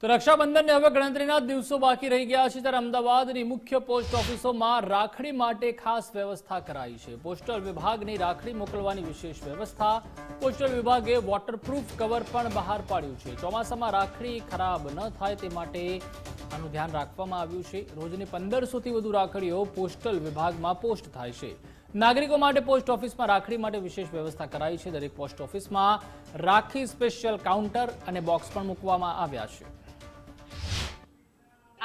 તો રક્ષાબંધનને હવે ગણતરીના દિવસો બાકી રહી ગયા છે, ત્યારે અમદાવાદની મુખ્ય પોસ્ટ ઓફિસોમાં રાખડી માટે ખાસ વ્યવસ્થા કરાઈ છે. પોસ્ટલ વિભાગની રાખડી મોકલવાની વિશેષ વ્યવસ્થા પોસ્ટલ વિભાગે વોટરપ્રૂફ કવર પણ બહાર પાડ્યું છે. ચોમાસામાં રાખડી ખરાબ ન થાય તે માટે આનું ધ્યાન રાખવામાં આવ્યું છે. રોજની પંદરસોથી વધુ રાખડીઓ પોસ્ટલ વિભાગમાં પોસ્ટ થાય છે. નાગરિકો માટે પોસ્ટ ઓફિસમાં રાખડી માટે વિશેષ વ્યવસ્થા કરાઈ છે. દરેક પોસ્ટ ઓફિસમાં રાખી સ્પેશિયલ કાઉન્ટર અને બોક્સ પણ મૂકવામાં આવ્યા છે.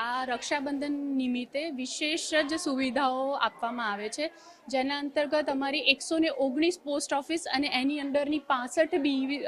આ રક્ષાબંધન નિમિત્તે વિશેષ જ સુવિધાઓ આપવામાં આવે છે. જેના અંતર્ગત અમારી એકસો ઓગણીસ પોસ્ટ ઓફિસ અને એની અંડરની પાસઠ બી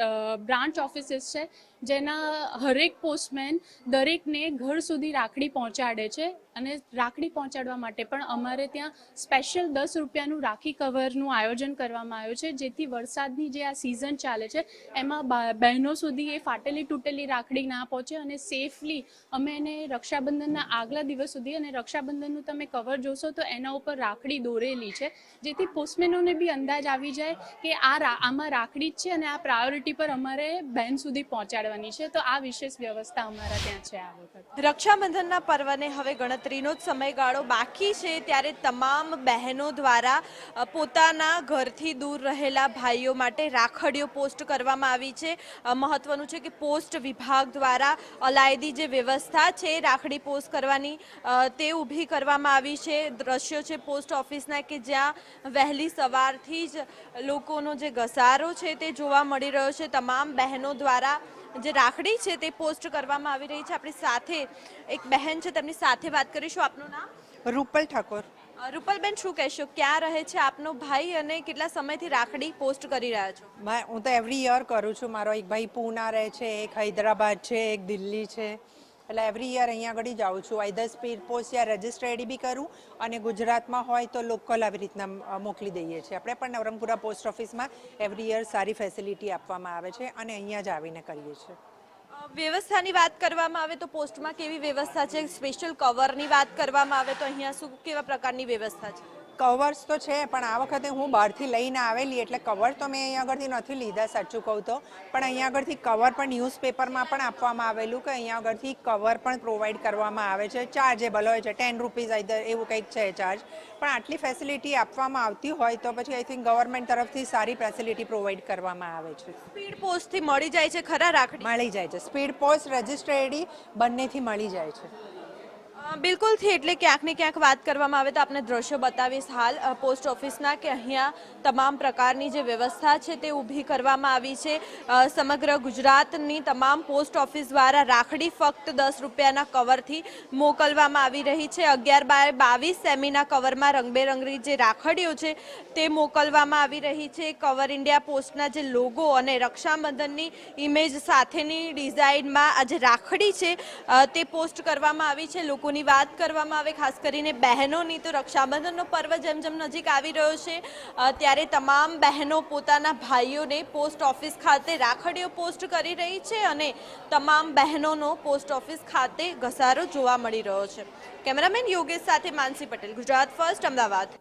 બ્રાન્ચ ઓફિસીસ છે. જેના હરેક પોસ્ટમેન દરેકને ઘર સુધી રાખડી પહોંચાડે છે અને રાખડી પહોંચાડવા માટે પણ અમારે ત્યાં સ્પેશિયલ દસ રૂપિયાનું રાખી કવરનું આયોજન કરવામાં આવ્યું છે. જેથી વરસાદની જે આ સિઝન ચાલે છે, એમાં બહેનો સુધી એ ફાટેલી તૂટેલી રાખડી ના પહોંચે અને સેફલી અમે એને રક્ષાબંધનના આગલા દિવસ સુધી અને રક્ષાબંધનનું તમે કવર જોશો તો એના ઉપર રાખડી દોરેલી છે. જેથી પોસ્ટમેનોને બી અંદાજ આવી જાય કે આ આમાં રાખડી જ છે અને આ પ્રાયોરિટી પર અમારે બહેન સુધી પહોંચાડવાની છે, તો આ વિશેષ વ્યવસ્થા અમારા ત્યાં છે આ વખત. રક્ષાબંધનના પર્વને હવે ગણતરીનો જ સમયગાળો બાકી છે, ત્યારે તમામ બહેનો દ્વારા પોતાના ઘરથી દૂર રહેલા ભાઈઓ માટે રાખડીઓ પોસ્ટ કરવામાં આવી છે. મહત્વનું છે કે પોસ્ટ વિભાગ દ્વારા અલાયદી જે વ્યવસ્થા છે, રાખડી પોસ્ટ કરવાની તે ઊભી કરવામાં આવી છે. દ્રશ્યો છે પોસ્ટ ઓફિસના કે જ્યાં વહેલી સવારથી જ લોકોનો જે ઘસારો છે તે જોવા મળી રહ્યો છે. તમામ બહેનો દ્વારા જે રાખડી છે તે પોસ્ટ કરવામાં આવી રહી છે. આપણી સાથે એક બહેન છે તેમની સાથે વાત કરીશું. આપનું નામ? રૂપલ ઠાકોર. રૂપલબેન શું કહેશો? ક્યાં રહે છે આપનો ભાઈ અને કેટલા સમયથી રાખડી પોસ્ટ કરી રહ્યા છો? હું તો એવરી યર કરું છું. મારો એક ભાઈ પૂના રહે છે એક હૈદરાબાદ છે એક દિલ્હી છે. એટલે એવરી યર અહીંયા આગળ જાઉં છું. આઈધર સ્પીડ પોસ્ટ યા રજિસ્ટ્રેડી બી કરું અને ગુજરાતમાં હોય તો લોકલ આવી રીતના મોકલી દઈએ છીએ. આપણે પણ નવરંગપુરા પોસ્ટ ઓફિસમાં એવરી યર સારી ફેસિલિટી આપવામાં આવે છે અને અહીંયા જ આવીને કરીએ છીએ. વ્યવસ્થાની વાત કરવામાં આવે તો પોસ્ટમાં કેવી વ્યવસ્થા છે? સ્પેશિયલ કવરની વાત કરવામાં આવે તો અહીંયા શું, કેવા પ્રકારની વ્યવસ્થા છે? કવર્સ તો છે પણ આ વખતે હું બહારથી લઈને આવેલી એટલે કવર તો મેં અહીંયા આગળથી નથી લીધા સાચું કહું તો. પણ અહીંયા આગળથી કવર પણ ન્યૂઝપેપરમાં પણ આપવામાં આવેલું કે અહીંયા આગળથી કવર પણ પ્રોવાઈડ કરવામાં આવે છે. ચાર્જેબલ હોય છે ટેન રૂપીઝ આઈધર એવું કંઈક છે ચાર્જ પણ આટલી ફેસિલિટી આપવામાં આવતી હોય તો પછી આઈ થિંક ગવર્મેન્ટ તરફથી સારી ફેસિલિટી પ્રોવાઈડ કરવામાં આવે છે. સ્પીડ પોસ્ટથી મળી જાય છે ખરા રાખડી? મળી જાય છે. સ્પીડ પોસ્ટ રજિસ્ટ્રેડી બંનેથી મળી જાય છે. બિલકુલથી એટલે ક્યાંક ક્યાંક વાત કરવામાં આવે તો આપણે દ્રશ્યો બતાવીશ હાલ. પોસ્ટ ઓફિસના કે અહીંયા તમામ પ્રકારની જે વ્યવસ્થા છે તે ઊભી કરવામાં આવી છે. સમગ્ર ગુજરાતની તમામ પોસ્ટ ઓફિસ દ્વારા રાખડી ફક્ત દસ રૂપિયાના કવરથી મોકલવામાં આવી રહી છે. અગિયાર બાય બાવીસ સેમીના કવરમાં રંગબેરંગી જે રાખડીઓ છે તે મોકલવામાં આવી રહી છે. કવર ઇન્ડિયા પોસ્ટના જે લોગો અને રક્ષાબંધનની ઇમેજ સાથેની ડિઝાઇનમાં આ જે રાખડી છે તે પોસ્ટ કરવામાં આવી છે. લોકોની વાત કરવામાં આવે, ખાસ કરીને બહેનોની તો રક્ષાબંધનનો પર્વ જેમ જેમ નજીક આવી રહ્યો છે ત્યારે તમામ બહેનો પોતાના ભાઈઓને પોસ્ટ ઓફિસ ખાતે રાખડીઓ પોસ્ટ કરી રહી છે અને તમામ બહેનોનો પોસ્ટ ઓફિસ ખાતે ઘસારો જોવા મળી રહ્યો છે. કેમેરામેન યોગેશ સાથે માનસી પટેલ, ગુજરાત ફર્સ્ટ, અમદાવાદ.